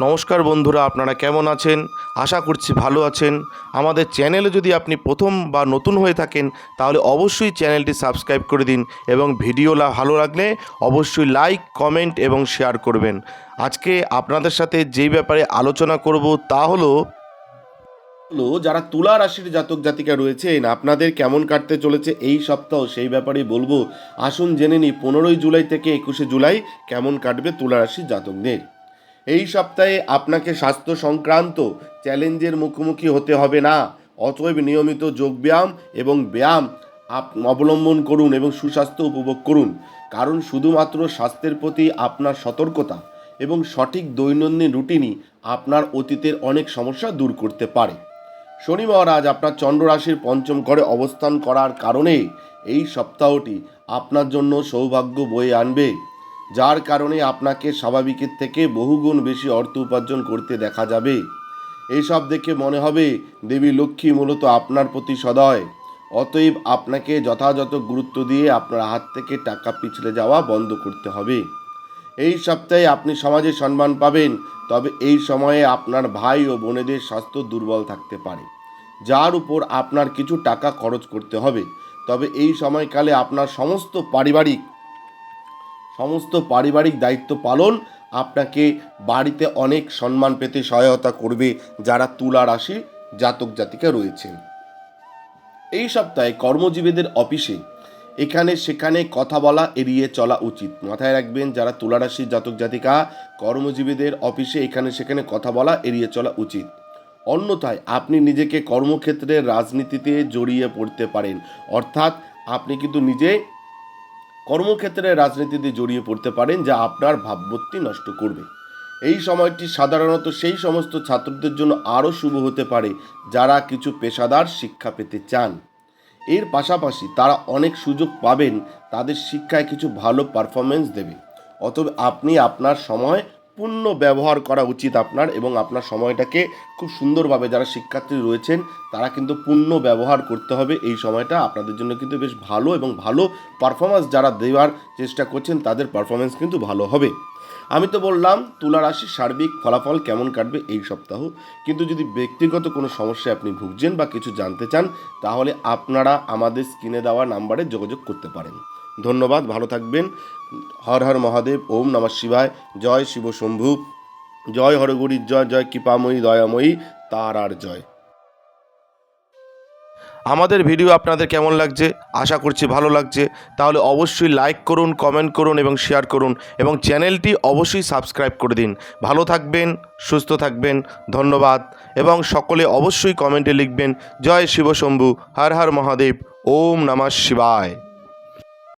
নমস্কার বন্ধুরা, আপনারা কেমন আছেন? আশা করছি ভালো আছেন। আমাদের চ্যানেলে যদি আপনি প্রথম বা নতুন হয়ে থাকেন, তাহলে অবশ্যই চ্যানেলটি সাবস্ক্রাইব করে দিন এবং ভিডিও ভালো লাগলে অবশ্যই লাইক, কমেন্ট এবং শেয়ার করবেন। আজকে আপনাদের সাথে যেই ব্যাপারে আলোচনা করব তা হলো হলো যারা তুলা রাশির জাতক জাতিকা রয়েছেন, আপনাদের কেমন কাটতে চলেছে এই সপ্তাহ সেই ব্যাপারেই বলব। আসুন জেনে নিই, পনেরোই জুলাই থেকে একুশে জুলাই কেমন কাটবে তুলা রাশির জাতকদের। এই সপ্তাহে আপনাকে স্বাস্থ্য সংক্রান্ত চ্যালেঞ্জের মুখোমুখি হতে হবে না। অতএব নিয়মিত যোগব্যায়াম এবং ব্যায়াম আপ অবলম্বন করুন এবং সুস্বাস্থ্য উপভোগ করুন। কারণ শুধুমাত্র স্বাস্থ্যের প্রতি আপনার সতর্কতা এবং সঠিক দৈনন্দিন রুটিনই আপনার অতীতের অনেক সমস্যা দূর করতে পারে। শনি মহারাজ আপনার চন্দ্র রাশির পঞ্চম ঘরে অবস্থান করার কারণে এই সপ্তাহটি আপনার জন্য সৌভাগ্য বয়ে আনবে। যার কারণে আপনাকে স্বাভাবিকের থেকে বহুগুণ বেশি অর্থ উপার্জন করতে দেখা যাবে। এইসব দেখে মনে হবে, দেবী লক্ষ্মী মূলত আপনার প্রতি সদয়। অতএব আপনাকে যথাযথ গুরুত্ব দিয়ে আপনার হাত থেকে টাকা পিছলে যাওয়া বন্ধ করতে হবে। এই সপ্তাহে আপনি সমাজে সম্মান পাবেন, তবে এই সময়ে আপনার ভাই ও বোনেদের স্বাস্থ্য দুর্বল থাকতে পারে, যার উপর আপনার কিছু টাকা খরচ করতে হবে। তবে এই সময়কালে আপনার সমস্ত পারিবারিক সমস্ত পারিবারিক দায়িত্ব পালন আপনাকে বাড়িতে অনেক সম্মান পেতে সহায়তা করবে যারা তুলা রাশি জাতক জাতিকা রয়েছেন এই সপ্তাহে কর্মজীবীদের অফিসে এখানে সেখানে কথা বলা এড়িয়ে চলা উচিত। মাথায় রাখবেন, যারা তুলা রাশির জাতক জাতিকা, কর্মজীবীদের অফিসে এখানে সেখানে কথা বলা এড়িয়ে চলা উচিত। অন্যথায় আপনি নিজেকে কর্মক্ষেত্রে রাজনীতিতে জড়িয়ে পড়তে পারেন। অর্থাৎ আপনি কিন্তু নিজে কর্মক্ষেত্রে রাজনীতিতে জড়িয়ে পড়তে পারেন যা আপনার ভাবমূর্তি নষ্ট করবে। এই সময়টি সাধারণত সেই সমস্ত ছাত্রদের জন্য আরও শুভ হতে পারে যারা কিছু পেশাদার শিক্ষা পেতে চান। এর পাশাপাশি তারা অনেক সুযোগ পাবেন, তাদের শিক্ষায় কিছু ভালো পারফরমেন্স দেবে। অতএব আপনি আপনার সময় পূর্ণ ব্যবহার করা উচিত আপনার এবং আপনার সময়টাকে খুব সুন্দরভাবে যারা শিক্ষার্থী রয়েছেন, তারা কিন্তু পূর্ণ ব্যবহার করতে হবে। এই সময়টা আপনাদের জন্য কিন্তু বেশ ভালো এবং ভালো পারফরমেন্স যারা দেওয়ার চেষ্টা করছেন, তাদের পারফরমেন্স কিন্তু ভালো হবে। আমি তো বললাম, তুলা রাশির সার্বিক ফলাফল কেমন কাটবে এই সপ্তাহ। কিন্তু যদি ব্যক্তিগত কোনো সমস্যায় আপনি ভুগছেন বা কিছু জানতে চান, তাহলে আপনারা আমাদের স্ক্রিনে দেওয়া নাম্বারে যোগাযোগ করতে পারেন। ধন্যবাদ, ভালো থাকবেন। হর হর মহাদেব, ওম নমঃ শিবায়। জয় শিব শম্ভু। জয় হরগরির জয় জয় কৃপাময়ী, দয়াময়ী তার আর জয়। আমাদের ভিডিও আপনাদের কেমন লাগছে? আশা করছি ভালো লাগছে। তাহলে অবশ্যই লাইক করুন, কমেন্ট করুন এবং শেয়ার করুন এবং চ্যানেলটি অবশ্যই সাবস্ক্রাইব করে দিন। ভালো থাকবেন, সুস্থ থাকবেন, ধন্যবাদ এবং সকলে অবশ্যই কমেন্টে লিখবেন, জয় শিবশম্ভু হর হর মহাদেব, ওম নমঃ শিবায়।